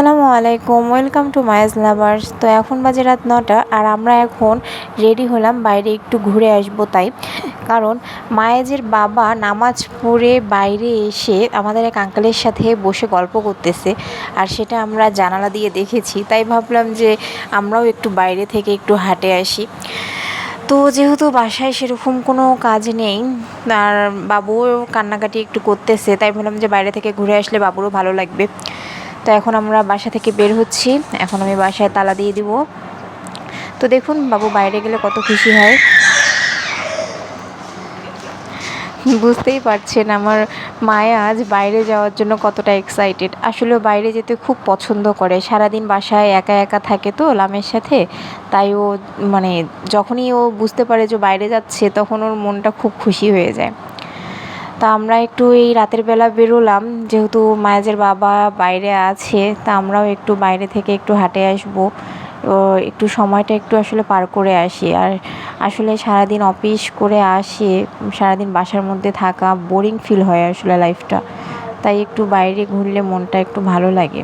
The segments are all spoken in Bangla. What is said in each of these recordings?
আসসালামু আলাইকুম, ওয়েলকাম টু মায়াজ লাভার্স। তো এখন বাজে রাত নটা আর আমরা এখন রেডি হলাম, বাইরে একটু ঘুরে আসব তাই। কারণ মায়াজের বাবা নামাজ পড়ে বাইরে এসে আমাদের এক আঙ্কেলের সাথে বসে গল্প করতেছে আর সেটা আমরা জানালা দিয়ে দেখেছি। তাই ভাবলাম যে আমরাও একটু বাইরে থেকে একটু হাঁটে আসি। তো যেহেতু বাসায় সেরকম কোনো কাজ নেই, আর বাবুও কান্নাকাটি একটু করতেছে, তাই ভাবলাম যে বাইরে থেকে ঘুরে আসলে বাবুরও ভালো লাগবে। তো এখন আমরা বাসা থেকে বের হচ্ছি। এখন আমি বাসায় তালা দিয়ে দিব। তো দেখুন, বাবু বাইরে গেলে কত খুশি হয়। বুঝতেই পারছেন আমার মায়া আজ বাইরে যাওয়ার জন্য কতটা এক্সাইটেড আসলে বাইরে যেতে খুব পছন্দ করে। সারাদিন বাসায় একা একা থাকে তো লামের সাথে। তাই ও মানে যখনই ও বুঝতে পারে যে বাইরে যাচ্ছে, তখন ওর মনটা খুব খুশি হয়ে যায়। তা আমরা একটু এই রাতের বেলা বেরোলাম, যেহেতু মায়াজের বাবা বাইরে আছে, তা আমরাও একটু বাইরে থেকে একটু হাঁটে আসব। একটু সময়টা একটু আসলে পার করে আসি। আর আসলে সারাদিন অফিস করে আসে, সারাদিন বাসার মধ্যে থাকা বোরিং ফিল হয় আসলে লাইফটা। তাই একটু বাইরে ঘুরলে মনটা একটু ভালো লাগে।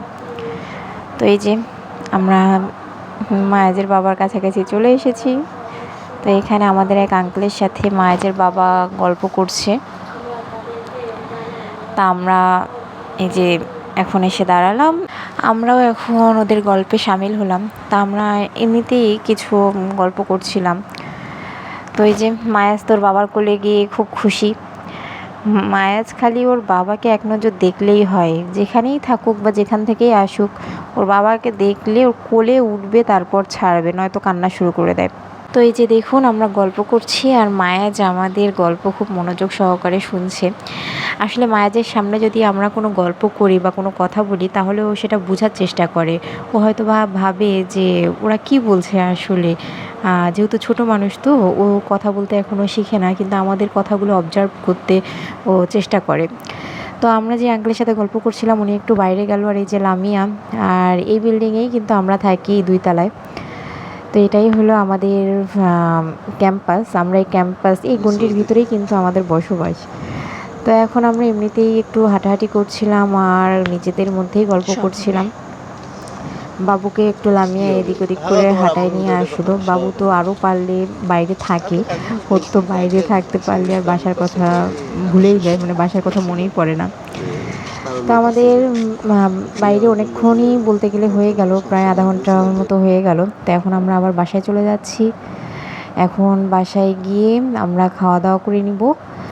তো এই যে আমরা মায়াজের বাবার কাছাকাছি চলে এসেছি। তো এখানে আমাদের এক আঙ্কেলের সাথে মায়াজের বাবা গল্প করছে। তা আমরা এই যে এখন এসে দাঁড়ালাম। আমরাও এখন ওদের গল্পে সামিল হলাম। তা আমরা এমনিতেই কিছু গল্প করছিলাম। তো এই যে মায়াজ তোর বাবার কোলে গিয়ে খুব খুশি। মায়াজ খালি ওর বাবাকে এক নজর দেখলেই হয়। যেখানেই থাকুক বা যেখান থেকেই আসুক, ওর বাবাকে দেখলে ওর কোলে উঠবে, তারপর ছাড়বে, নয়তো কান্না শুরু করে দেয়। তো এই যে দেখুন, আমরা গল্প করছি আর মায়াজ আমাদের গল্প খুব মনোযোগ সহকারে শুনছে। আসলে মায়াজের সামনে যদি আমরা কোনো গল্প করি বা কোনো কথা বলি, তাহলে ও সেটা বোঝার চেষ্টা করে। ও হয়তো বা ভাবে যে ওরা কি বলছে আসলে। যেহেতু ছোট মানুষ তো, ও কথা বলতে এখনও শিখে না, কিন্তু আমাদের কথাগুলো অবজার্ভ করতে ও চেষ্টা করে। তো আমরা যে আঙ্কেলের সাথে গল্প করছিলাম, উনি একটু বাইরে গেল আর এই যে লামিয়া। আর এই বিল্ডিংয়েই কিন্তু আমরা থাকি দুই তলায়। তো এটাই হলো আমাদের ক্যাম্পাস আমরা এই ক্যাম্পাস এই গন্ডির ভিতরেই কিন্তু আমাদের বসবাস। তো এখন আমরা এমনিতেই একটু হাঁটাহাঁটি করছিলাম আর নিজেদের মধ্যেই গল্প করছিলাম। বাবুকে একটু লামিয়ে এদিক ওদিক করে হাঁটায় নিয়ে আসলো। বাবু তো আরও পারলে বাইরে থাকে ওর তো বাইরে থাকতে পারলে আর বাসার কথা ভুলেই যায় মানে বাসার কথা মনেই পড়ে না। তো আমাদের বাইরে অনেকক্ষণই বলতে গেলে হয়ে গেল, প্রায় আধা ঘণ্টার মতো হয়ে গেল। তো এখন আমরা আবার বাসায় চলে যাচ্ছি। এখন বাসায় গিয়ে আমরা খাওয়া দাওয়া করে নিব।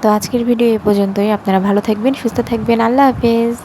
তো আজকের ভিডিও এ পর্যন্তই। আপনারা ভালো থাকবেন, সুস্থ থাকবেন। আল্লাহ হাফেজ।